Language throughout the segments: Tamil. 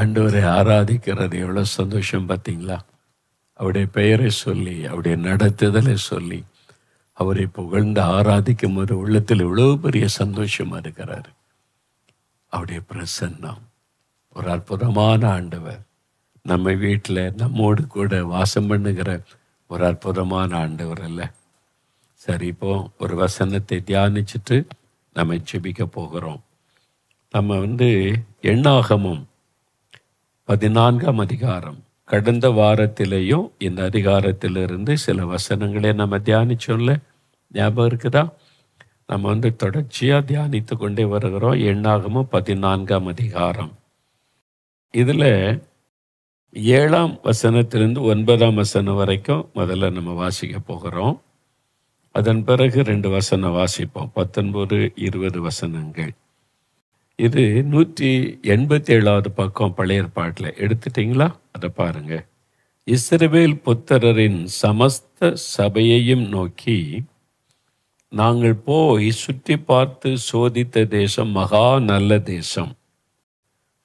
ஆண்டவரை ஆராதிக்கிறது. எவ்வளோ சந்தோஷம் பார்த்தீங்களா? அவருடைய பெயரை சொல்லி அவருடைய நடத்துதலை சொல்லி அவரை புகழ்ந்து ஆராதிக்கும் போது உள்ளத்தில் இவ்வளோ பெரிய சந்தோஷமா இருக்கிறாரு. அவருடைய பிரசன்னம். ஒரு அற்புதமான ஆண்டவர். நம்ம வீட்டில் நம்மோடு கூட வாசம் பண்ணுகிற ஒரு அற்புதமான ஆண்டவர் அல்ல. சரி இப்போ ஒரு வசனத்தை தியானிச்சுட்டு நம்ம செபிக்க போகிறோம். நம்ம வந்து எண்ணாகமும் பதினான்காம் அதிகாரம். கடந்த வாரத்திலேயும் இந்த அதிகாரத்திலிருந்து சில வசனங்களை நம்ம தியானிச்சோம்ல. ஞாபகம் இருக்குதா? நம்ம வந்து தொடர்ச்சியாக தியானித்து கொண்டே வருகிறோம். எண்ணாகமும் பதினான்காம் அதிகாரம். இதில் ஏழாம் வசனத்திலிருந்து ஒன்பதாம் வசனம் வரைக்கும் முதல்ல நம்ம வாசிக்க போகிறோம். அதன் பிறகு ரெண்டு வசனம் வாசிப்போம். பத்தொன்பது இருபது வசனங்கள். இது நூற்றி எண்பத்தி ஏழாவது பக்கம் பழைய ஏற்பாட்டில். எடுத்துட்டீங்களா? அதை பாருங்க. இஸ்ரவேல் புத்திரரின் சமஸ்த சபையையும் நோக்கி நாங்கள் போய் சுற்றி பார்த்து சோதித்த தேசம் மகா நல்ல தேசம்.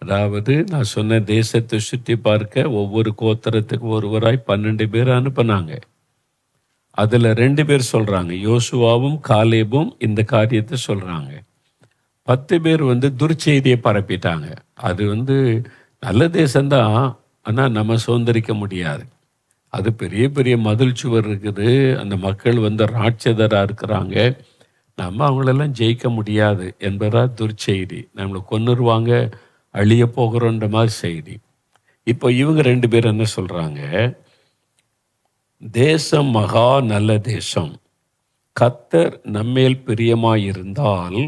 அதாவது நான் சொன்ன தேசத்தை சுற்றி பார்க்க ஒவ்வொரு கோத்திரத்துக்கு ஒருவராய் பன்னெண்டு பேர் அனுப்புனாங்க. அதில் ரெண்டு பேர் சொல்கிறாங்க யோசுவாவும் காலேபும் இந்த காரியத்தை சொல்கிறாங்க பத்து பேர் வந்து துர்ச்செய்தியை பரப்பிட்டாங்க. அது வந்து நல்ல தேசம்தான். ஆனால் நம்ம சுதந்திரிக்க முடியாது. அது பெரிய பெரிய மதில் சுவர் இருக்குது. அந்த மக்கள் வந்து ராட்சதராக இருக்கிறாங்க. நம்ம அவங்களெல்லாம் ஜெயிக்க முடியாது என்பதா துர்ச்செய்தி. நம்மளை கொன்னுருவாங்க அழிய போகிறோன்ற மாதிரி செய்தி. இப்போ இவங்க ரெண்டு பேர் என்ன சொல்கிறாங்க தேசம் மகா நல்ல தேசம். கத்தர் நம்மேல் பிரியமாயிருந்தால்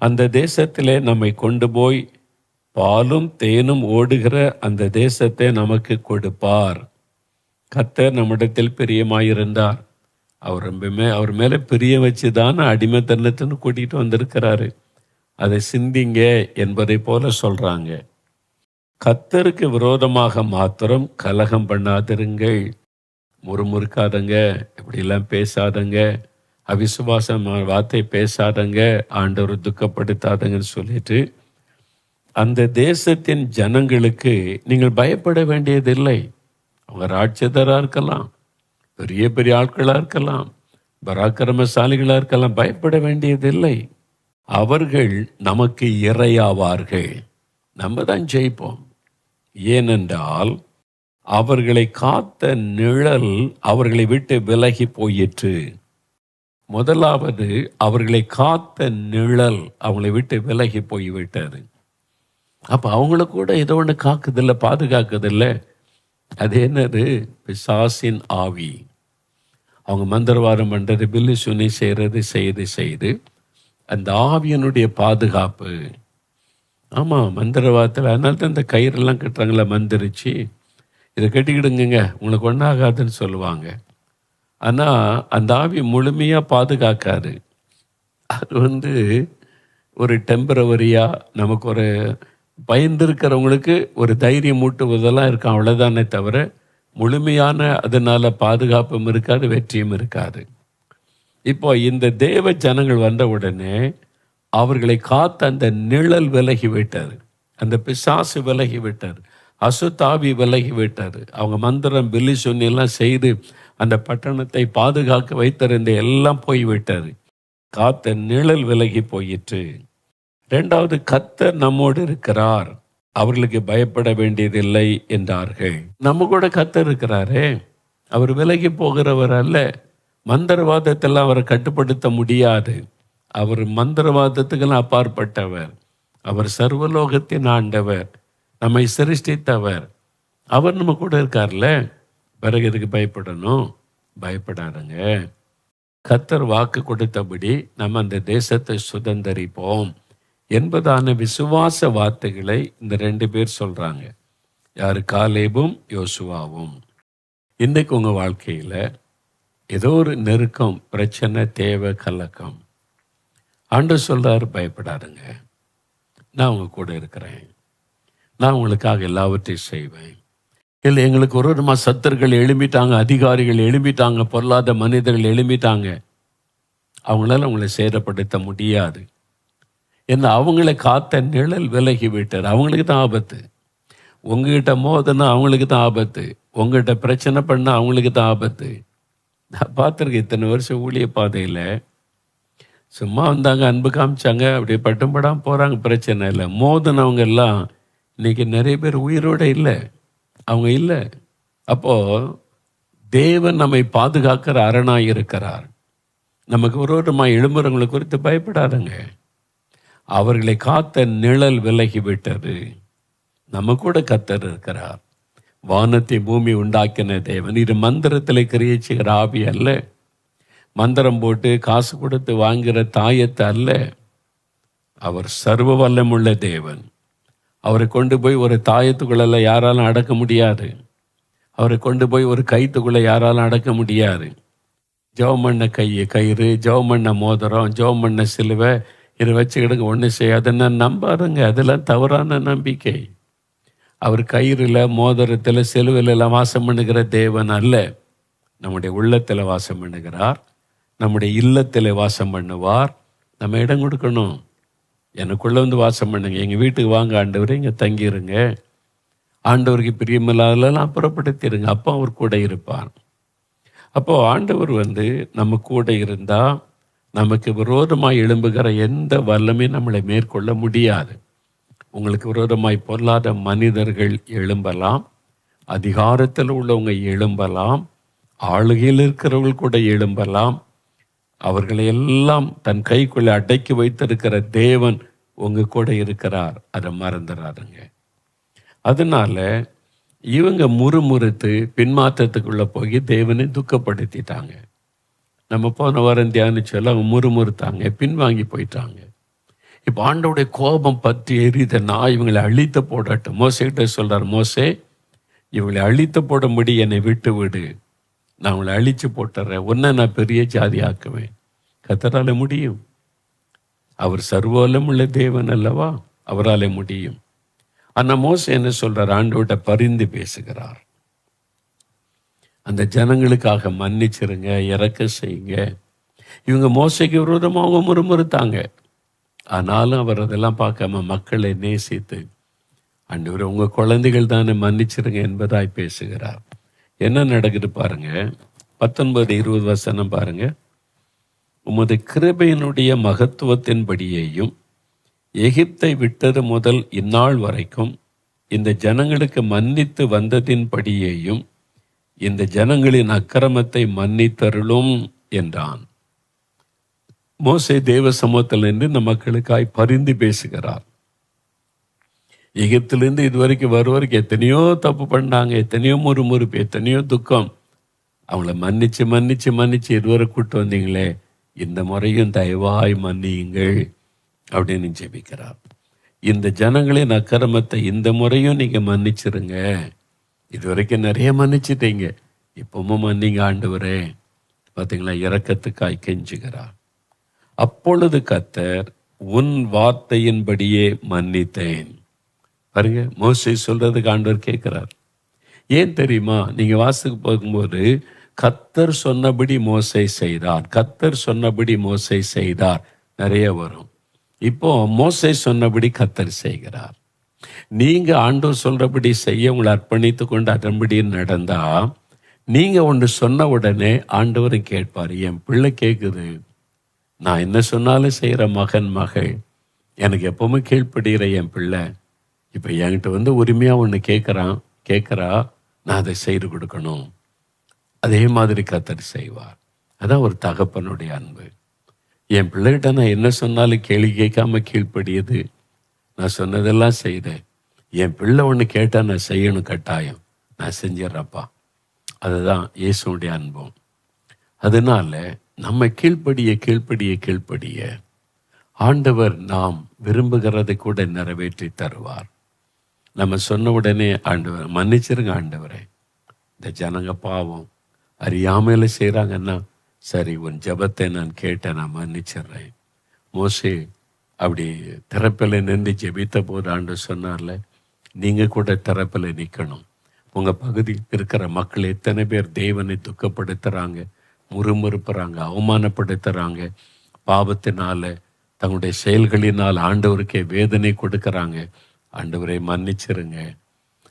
அந்த தேசத்திலே நம்மை கொண்டு போய் பாலும் தேனும் ஓடுகிற அந்த தேசத்தை நமக்கு கொடுப்பார். கத்தர் நம்மிடத்தில் பிரியமாயிருந்தார். அவர் ரொம்பவுமே அவர் மேலே பிரிய வச்சு தான் அடிமைத்தனத்துன்னு கூட்டிகிட்டு வந்திருக்கிறாரு. அதை சிந்திங்க என்பதை போல சொல்கிறாங்க கத்தருக்கு விரோதமாக மாத்திரம் கலகம் பண்ணாதிருங்கள். முறுமுறுக்காதங்க இப்படிலாம் பேசாதங்க. அவிசுவாசம் வார்த்தை பேசாதங்க ஆண்டவர் துக்கப்படுத்தாதங்கன்னு சொல்லிட்டு அந்த தேசத்தின் ஜனங்களுக்கு நீங்கள் பயப்பட வேண்டியதில்லை. அவங்க ராட்சதராக இருக்கலாம் பெரிய பெரிய ஆட்களாக இருக்கலாம் பராக்கிரமசாலிகளாக இருக்கலாம் பயப்பட வேண்டியதில்லை. அவர்கள் நமக்கு இறையாவார்கள் நம்ம தான் ஜெயிப்போம். ஏனென்றால் அவர்களை காத்த நிழல் அவர்களை விட்டு விலகி போயிற்று. முதலாவது அவர்களை காத்த நிழல் அவங்களை விட்டு விலகி போய்விட்டார் அப்போ அவங்கள கூட ஏதோ ஒன்று காக்குதில்ல பாதுகாக்குதில்ல. அது என்னது? பிசாசின் ஆவி. அவங்க மந்திரவாதம் பண்ணுறது பில்லு சுனி செய்கிறது செய்து செய்து. அந்த ஆவியனுடைய பாதுகாப்பு. ஆமாம் மந்திரவாதத்தில் அதனால தான் இந்த கயிறெல்லாம் கட்டுறாங்களே மந்திரிச்சு. இதை கட்டிக்கிடுங்க உங்களுக்கு ஒன்றாகாதுன்னு சொல்லுவாங்க. ஆனால் அந்த ஆவி முழுமையாக பாதுகாக்காது. அது வந்து ஒரு டெம்பரவரியாக நமக்கு ஒரு பயந்துருக்கிறவங்களுக்கு ஒரு தைரியம் மூட்டுவதெல்லாம் இருக்கும் அவ்வளோதானே தவிர முழுமையான அதனால பாதுகாப்பும் இருக்காது வெற்றியும் இருக்காது. இப்போ இந்த தேவ ஜனங்கள் வந்த உடனே அவர்களை காத்த அந்த நிழல் விலகி விட்டார். அந்த பிசாசு விலகி விட்டார். அசுத்தாவி விலகி விட்டார். அவங்க மந்திரம் பில்லி சொன்னெல்லாம் செய்து அந்த பட்டணத்தை பாதுகாக்க வைத்திருந்த எல்லாம் போய்விட்டார் காத்த நிழல் விலகி போயிற்று. ரெண்டாவது கத்தர் நம்மோடு இருக்கிறார். அவர்களுக்கு பயப்பட வேண்டியதில்லை என்றார்கள். நம்ம கூட கத்தர் இருக்கிறாரே. அவர் விலகி போகிறவர் அல்ல. மந்திரவாதத்தெல்லாம் அவரை கட்டுப்படுத்த முடியாது. அவர் மந்திரவாதத்துக்கெல்லாம் அப்பாற்பட்டவர். அவர் சர்வலோகத்தின் ஆண்டவர். நம்மை சிருஷ்டித்தவர். அவர் நம்ம கூட இருக்கார்ல? பிறகு எதுக்கு பயப்படணும்? பயப்படாதுங்க. கத்தர் வாக்கு கொடுத்தபடி நம்ம அந்த தேசத்தை சுதந்தரிப்போம் என்பதான விசுவாச வார்த்தைகளை இந்த ரெண்டு பேர் சொல்கிறாங்க யார்? காலேபும் யோசுவாவும். இன்றைக்கு உங்கள் வாழ்க்கையில் ஏதோ ஒரு நெருக்கம் பிரச்சனை தேவை கலக்கம். ஆண்டு சொல்கிறார் பயப்படாதுங்க. நான் உங்கள் கூட இருக்கிறேன். நான் உங்களுக்காக எல்லாவற்றையும் செய்வேன். இல்லை எங்களுக்கு ஒரு விதமாக சத்தர்கள் எழும்பிட்டாங்க அதிகாரிகள் எழும்பிட்டாங்க பொருளாத மனிதர்கள் எழும்பிட்டாங்க. அவங்களால அவங்களை சேதப்படுத்த முடியாது. ஏன்னா அவங்களை காத்த நிழல் விலகி விட்டார் அவங்களுக்கு தான் ஆபத்து. உங்ககிட்ட மோதுனா அவங்களுக்கு தான் ஆபத்து. உங்ககிட்ட பிரச்சனை பண்ணால் அவங்களுக்கு தான் ஆபத்து. நான் பார்த்துருக்கேன் இத்தனை வருஷம் ஊழிய பாதையில். சும்மா வந்தாங்க அன்பு காமிச்சாங்க அப்படியே பட்டும் படாம போகிறாங்க பிரச்சனை இல்லை. மோதினவங்க எல்லாம் இன்னைக்கு நிறைய பேர் உயிரோட இல்லை. அவங்க இல்லை. அப்போது தேவன் நம்மை பாதுகாக்கிற அரணாக இருக்கிறார். நமக்கு விரோதமாக எழும்புறவங்களை குறித்து பயப்படாதுங்க. அவர்களை காத்த நிழல் விலகி விட்டது. நம்ம கூட கத்தர் இருக்கிறார். வானத்தை பூமி உண்டாக்கின தேவன். இது மந்திரத்தில் கிரியை செய்கிற ஆவி அல்ல. மந்திரம் போட்டு காசு கொடுத்து வாங்குகிற தாயத்தை அல்ல. அவர் சர்வ வல்லமுள்ள தேவன். அவரை கொண்டு போய் ஒரு தாயத்துக்குள்ள யாராலும் அடக்க முடியாது. அவரை கொண்டு போய் ஒரு கைத்துக்குள்ள யாராலும் அடக்க முடியாது. ஜெபம் பண்ண கையை கயிறு ஜெபம் பண்ண மோதிரம் ஜெபம் பண்ண சிலுவை இதை வச்சுக்கிடுங்க ஒன்றும் செய்யாதுன்னு நம்பாருங்க அதெல்லாம் தவறான நம்பிக்கை. அவர் கயிறில் மோதிரத்தில் சிலுவையில் வாசம் பண்ணுகிற தேவன் அல்ல. நம்முடைய உள்ளத்தில் வாசம் பண்ணுகிறார். நம்முடைய இல்லத்தில் வாசம் பண்ணுவார். நம்ம இடம் கொடுக்கணும். எனக்குள்ளே வந்து வாசம் பண்ணுங்க. எங்கள் வீட்டுக்கு வாங்க ஆண்டவர் இங்கே தங்கிடுங்க ஆண்டவருக்கு பிரியமில்லாதலாம் புறப்படுத்திடுங்க அப்போ அவர் கூட இருப்பார். அப்போது ஆண்டவர் வந்து நம்ம கூட இருந்தால் நமக்கு விரோதமாக எழும்புகிற எந்த வல்லமே நம்மளை மேற்கொள்ள முடியாது. உங்களுக்கு விரோதமாய் பொல்லாத மனிதர்கள் எழும்பலாம். அதிகாரத்தில் உள்ளவங்க எழும்பலாம். ஆளுகையில் இருக்கிறவங்க கூட எழும்பலாம். அவர்களை எல்லாம் தன் கைக்குள்ளே அடக்கி வைத்திருக்கிற தேவன் உங்க கூட இருக்கிறார். அதை மறந்துடாதுங்க அதனால இவங்க முறுமுறுத்து பின்மாற்றத்துக்குள்ளே போய் தேவனை துக்கப்படுத்திட்டாங்க. நம்ம போன வாரம் தியானிச்சொல்ல அவங்க முறுமுறுத்தாங்க பின்வாங்கி போயிட்டாங்க. இப்போ ஆண்டவுடைய கோபம் பற்றி எரித நான் இவங்களை அழித்து போடட்டும். மோசைகிட்ட சொல்கிறார் மோசே இவங்களை அழித்து போடும்படி என்னை விட்டு விடு நான் உங்களை அழிச்சு போட்டுறேன். உன்னை நான் பெரிய ஜாதி ஆக்குவேன் கத்தரால முடியும். அவர் சர்வோலம் உள்ள தேவன் அல்லவா? அவரால் முடியும். ஆனா மோச என்ன சொல்கிறார் ஆண்டோட்ட பரிந்து பேசுகிறார். அந்த ஜனங்களுக்காக மன்னிச்சிருங்க இறக்க செய்யுங்க. இவங்க மோசைக்கு விரோதமாக அவங்க முறுமுறுத்தாங்க. ஆனாலும் அவர் அதெல்லாம் பார்க்காம மக்களை நேசித்து அன்று உங்க குழந்தைகள் தானே மன்னிச்சிருங்க என்பதாய் பேசுகிறார். என்ன நடக்குது பாருங்க. பத்தொன்பது இருபது வசனம் பாருங்க. உமது கிருபையினுடைய மகத்துவத்தின்படியையும் எகிப்தை விட்டது முதல் இந்நாள் வரைக்கும் இந்த ஜனங்களுக்கு மன்னித்து வந்ததின்படியையும் இந்த ஜனங்களின் அக்கிரமத்தை மன்னித்தருளும் என்றான். மோசே தேவ சமூகத்தில் நின்று இந்த மக்களுக்காய் பரிந்து பேசுகிறார். எகிப்திலிருந்து இதுவரைக்கும் வருவரைக்கும் எத்தனையோ தப்பு பண்ணாங்க எத்தனையோ முறுமுறுப்பு எத்தனையோ துக்கம். அவங்கள மன்னிச்சு மன்னிச்சு மன்னிச்சு இதுவரை கூப்பிட்டு வந்தீங்களே இந்த முறையும் தயவாய் மன்னியுங்கள் அப்படின்னு ஜெபிக்கிறார். இந்த ஜனங்களின் அக்கிரமத்தை இந்த முறையும் நீங்க மன்னிச்சிருங்க. இது வரைக்கும் நிறைய மன்னிச்சிட்டீங்க. இப்பவும் மன்னிங்க ஆண்டவரே. பார்த்தீங்களா இறக்கத்துக்காய் கெஞ்சுகிறார். அப்பொழுது கத்தர் உன் வார்த்தையின்படியே மன்னித்தேன். பாருங்க மோசை சொல்கிறதுக்கு ஆண்டவர் கேட்கிறார். ஏன் தெரியுமா? நீங்க வாசத்துக்கு போகும்போது கத்தர் சொன்னபடி மோசை செய்தார். கத்தர் சொன்னபடி மோசை செய்தார். நிறைய வரும். இப்போ மோசை சொன்னபடி கத்தர் செய்கிறார். நீங்க ஆண்டவர் சொல்றபடி செய்ய உங்களை அர்ப்பணித்து கொண்டு அதன்படி நடந்தா நீங்க ஒன்று சொன்ன உடனே ஆண்டவரும் கேட்பார் என் பிள்ளை கேட்குது நான் என்ன சொன்னாலும் செய்கிற மகன் மகள். எனக்கு எப்பவுமே கீழ்ப்படுகிற என் பிள்ளை. இப்போ என்கிட்ட வந்து உரிமையாக ஒன்று கேட்குறான் கேட்குறா நான் அதை செய்து கொடுக்கணும். அதே மாதிரி கத்தர் செய்வார். அதான் ஒரு தகப்பனுடைய அன்பு. என் பிள்ளைகிட்ட நான் என்ன சொன்னாலும் கேள்வி கேட்காம கீழ்ப்படியது. நான் சொன்னதெல்லாம் செய்தேன் என் பிள்ளை ஒன்று கேட்டால் நான் செய்யணும் கட்டாயம். நான் செஞ்சிடறப்பா. அதுதான் இயேசுடைய அன்பும். அதனால நம்ம கீழ்ப்படிய கீழ்ப்படிய கீழ்ப்படிய ஆண்டவர் நாம் விரும்புகிறதை கூட நிறைவேற்றி தருவார். நம்ம சொன்ன உடனே ஆண்டவர் மன்னிச்சிருங்க ஆண்டவரே. இந்த ஜனங்க பாவம் அறியாமையில செய்கிறாங்கன்னா சரி உன் ஜெபத்தை நான் கேட்டேன் நான் மன்னிச்சிடுறேன். மோசே அப்படி திறப்பில் நின்று ஜெபித்த போது ஆண்டு சொன்னார்ல நீங்கள் கூட திறப்பில் நிற்கணும் உங்கள் பகுதியில் இருக்கிற மக்கள் எத்தனை பேர் தேவனை துக்கப்படுத்துகிறாங்க முறுமுறுப்புறாங்க அவமானப்படுத்துகிறாங்க பாவத்தினால தங்களுடைய செயல்களினால் ஆண்டவருக்கே வேதனை கொடுக்கறாங்க ஆண்டவரை மன்னிச்சிருங்க.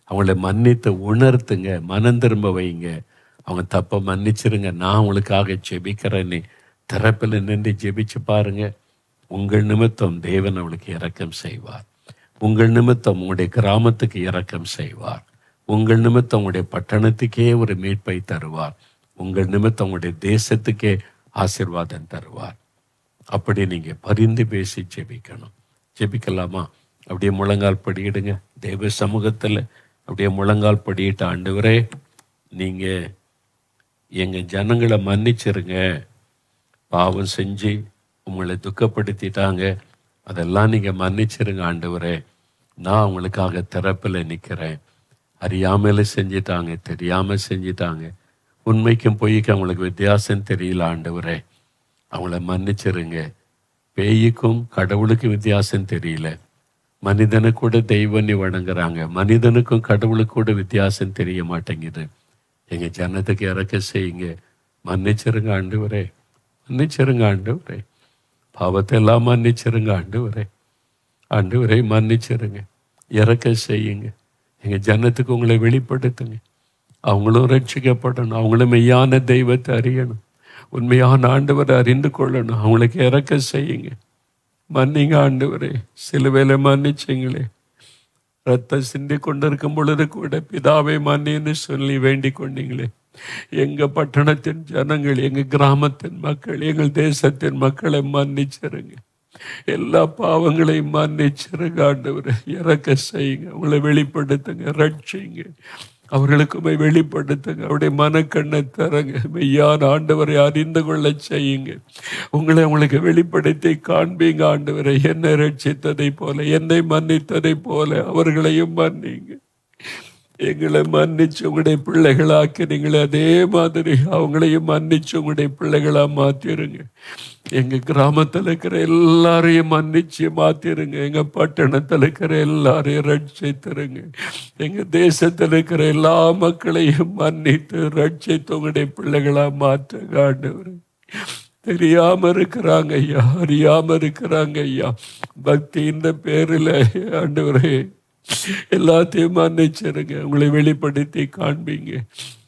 அவங்கள மன்னித்து உணர்த்துங்க மனம் திரும்ப வைங்க. அவங்க தப்பை மன்னிச்சிருங்க. நான் அவங்களுக்காக ஜெபிக்கிறேன்னு திறப்பில் நின்று ஜெபிச்சு பாருங்க. உங்கள் நிமித்தம் தேவன் அவளுக்கு இரக்கம் செய்வார். உங்கள் நிமித்தம் உங்களுடைய கிராமத்துக்கு இரக்கம் செய்வார். உங்கள் நிமித்தம் உங்களுடைய பட்டணத்துக்கே ஒரு மீட்பை தருவார். உங்கள் நிமித்தம் உங்களுடைய தேசத்துக்கே ஆசிர்வாதம் தருவார். அப்படி நீங்க பரிந்து பேசி ஜெபிக்கணும். ஜெபிக்கலாமா? அப்படியே முழங்கால் படியிடுங்க. தெய்வ சமூகத்துல அப்படியே முழங்கால் படியிட்ட ஆண்டவரே நீங்க எங்க ஜனங்களை மன்னிச்சிருங்க. பாவம் செஞ்சு உங்களை துக்கப்படுத்திட்டாங்க. அதெல்லாம் நீங்க மன்னிச்சிருங்க ஆண்டவரே. நான் உங்களுக்காக திறப்பில் நிற்கிறேன் அறியாமல செஞ்சிட்டாங்க தெரியாம செஞ்சிட்டாங்க. உண்மைக்கும் பொய்க்கும் அவங்களுக்கு வித்தியாசம் தெரியல ஆண்டவரே. அவங்கள மன்னிச்சிருங்க. பேய்க்கும் கடவுளுக்கும் வித்தியாசம் தெரியல. மனிதனை கூட தெய்வம் வணங்குறாங்க. மனிதனுக்கும் கடவுளுக்கு கூட வித்தியாசம் தெரிய மாட்டேங்குது. எங்க ஜனத்துக்கு இறக்க செய்யுங்க. மன்னிச்சிருங்க ஆண்டவரே. மன்னிச்சிருங்க ஆண்டவரே. பாவத்தை எல்லாம் மன்னிச்சிருங்க ஆண்டவரே. ஆண்டவரே மன்னிச்சிருங்க. இறக்க செய்யுங்க. எங்க ஜனத்துக்கு உங்களை வெளிப்படுத்துங்க. அவங்களும் ரட்சிக்கப்படணும். அவங்களும் மெய்யான தெய்வத்தை அறியணும். உண்மையான ஆண்டவரை அறிந்து கொள்ளணும். அவங்களுக்கு இறக்க செய்யுங்க. மன்னிங்க ஆண்டவரே. சிலுவையில் மன்னிச்சிங்களே. ரத்தம் சிந்தி கொண்டிருக்கும் பொழுது கூட பிதாவை மன்னின்னு சொல்லி வேண்டிக் கொண்டீங்களே எங்கள் பட்டணத்தின் ஜனங்கள் எங்கள் கிராமத்தின் மக்கள் எங்கள் தேசத்தின் மக்களை மன்னிச்சிருங்க. எல்லா பாவங்களையும் மன்னிச்சிருங்க ஆண்டவரை. இறக்க செய்யுங்க. உங்களை வெளிப்படுத்துங்க. ரட்சிங்க. அவர்களுக்குமே வெளிப்படுத்துங்க. அவருடைய மனக்கண்ணை தரங்க மெய்யான ஆண்டவரை அறிந்து கொள்ள செய்யுங்க. உங்களை உங்களுக்கு வெளிப்படுத்தி காண்பீங்க ஆண்டவரை. என்னை ரட்சித்ததை போல என்னை மன்னித்ததை போல அவர்களையும் மன்னிங்க. எங்களை மன்னிச்சு உங்களுடைய பிள்ளைகளாக்கி நீங்களே அதே மாதிரி அவங்களையும் மன்னிச்சு உங்களுடைய பிள்ளைகளாக மாற்றிடுங்க எங்க கிராமத்தில் இருக்கிற எல்லாரையும் மன்னிச்சு மாற்றிடுங்க எங்கள் பட்டணத்தில் இருக்கிற எல்லாரையும் ரட்சித்துருங்க. எங்கள் தேசத்தில் இருக்கிற எல்லா மக்களையும் மன்னித்து ரட்சித்து உங்களுடைய பிள்ளைகளாக மாற்றுங்க ஆண்டவர் தெரியாம இருக்கிறாங்க ஐயா அறியாம இருக்கிறாங்க ஐயா. பக்தி இந்த பேரில் ஆண்டவரே. எல்லாத்தையும் மன்னிச்சிருங்க. உங்களை வெளிப்படுத்தி காண்பீங்க.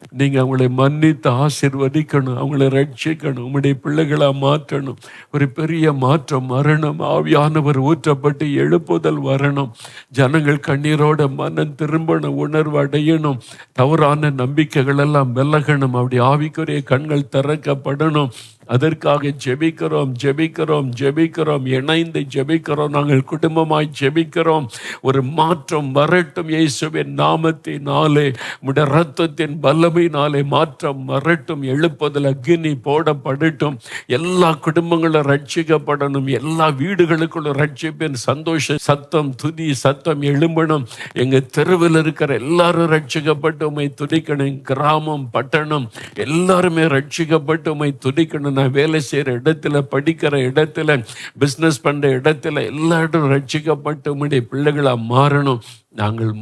நீங்கள் அவங்களை மன்னித்து ஆசிர்வதிக்கணும். அவங்களை ரட்சிக்கணும். உங்களுடைய பிள்ளைகளாக மாற்றணும். ஒரு பெரிய மாற்றம் மரணம் ஆவியானவர் ஊற்றப்பட்டு எழுப்புதல் வரணும். ஜனங்கள் கண்ணீரோட மனம் திரும்பணும் உணர்வு அடையணும். தவறான நம்பிக்கைகள் எல்லாம் விலகணும். அப்படி ஆவிக்குரிய கண்கள் திறக்கப்படணும். அதற்காக ஜெபிக்கிறோம் ஜெபிக்கிறோம் ஜெபிக்கிறோம். இணைந்து ஜெபிக்கிறோம். நாங்கள் குடும்பமாய் ஜெபிக்கிறோம். ஒரு மாற்றம் வரட்டும் இயேசுவின் நாமத்தினாலே. உடைய ரத்தத்தின் வல்லமையினாலே மாற்றம் வரட்டும். எழுப்பதில் அக்னி போடப்படட்டும். எல்லா குடும்பங்களும் ரட்சிக்கப்படணும் எல்லா வீடுகளுக்குள்ள ரட்சிப்பின் சந்தோஷ சத்தம் துதி சத்தம் எழும்பணும். எங்கள் தெருவில் இருக்கிற எல்லாரும் ரட்சிக்கப்பட்டு உமை துதிக்கணும். கிராமம் பட்டணம் எல்லாருமே ரட்சிக்கப்பட்டு உமை துதிக்கணும் நான் வேலை செய்யற இடத்துல படிக்கிற இடத்துல பிசினஸ் பண்ற இடத்துல எல்லா இடம் ரட்சிக்கப்பட்டு உம்முடைய பிள்ளைகளா மாறணும். நாங்கள்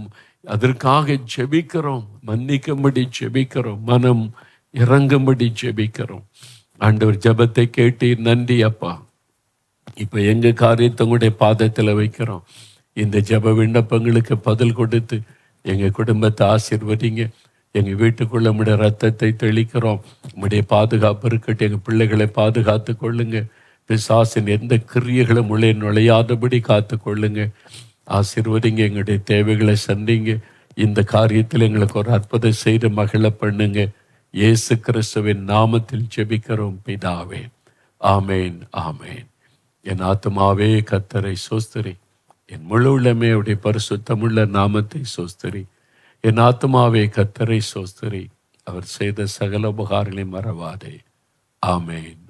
அதற்காக ஜெபிக்கிறோம். மன்னிக்கும்படி ஜெபிக்கிறோம். மனம் இறங்கும்படி ஜெபிக்கிறோம். ஆண்டவர் ஜெபத்தை கேட்டு நன்றி அப்பா. இப்ப எங்க காரியத்தை உங்களுடைய பாதத்துல வைக்கிறோம். இந்த ஜெப விண்ணப்பங்களுக்கு பதில் கொடுத்து எங்க குடும்பத்தை ஆசிர்வதிங்க. எங்கள் வீட்டுக்குள்ள உம்முடைய ரத்தத்தை தெளிக்கிறோம். உம்முடைய பாதுகாப்பு இருக்கட்டும். எங்கள் பிள்ளைகளை பாதுகாத்து கொள்ளுங்க. பிசாசின் எந்த கிரியைகளும் உள்ளே நுழையாதபடி காத்து கொள்ளுங்க. ஆசீர்வதிங்க எங்களுடைய தேவைகளை சந்திங்க. இந்த காரியத்தில் எங்களுக்கு ஒரு அற்புதம் செய்து மகிழ பண்ணுங்க. இயேசு கிறிஸ்துவின் நாமத்தில் ஜெபிக்கிறோம் பிதாவே. ஆமேன் ஆமேன். என் ஆத்மாவே கத்தரை சோஸ்திரி. என் முழு உள்ளமே அவருடைய பரிசுத்தமுள்ள நாமத்தை சோஸ்திரி. என் ஆத்மாவே கத்தரை சோஸ்திரி. அவர் செய்த சகல உபகாரங்களை மறவாதே. ஆமேன் ஆமேன்.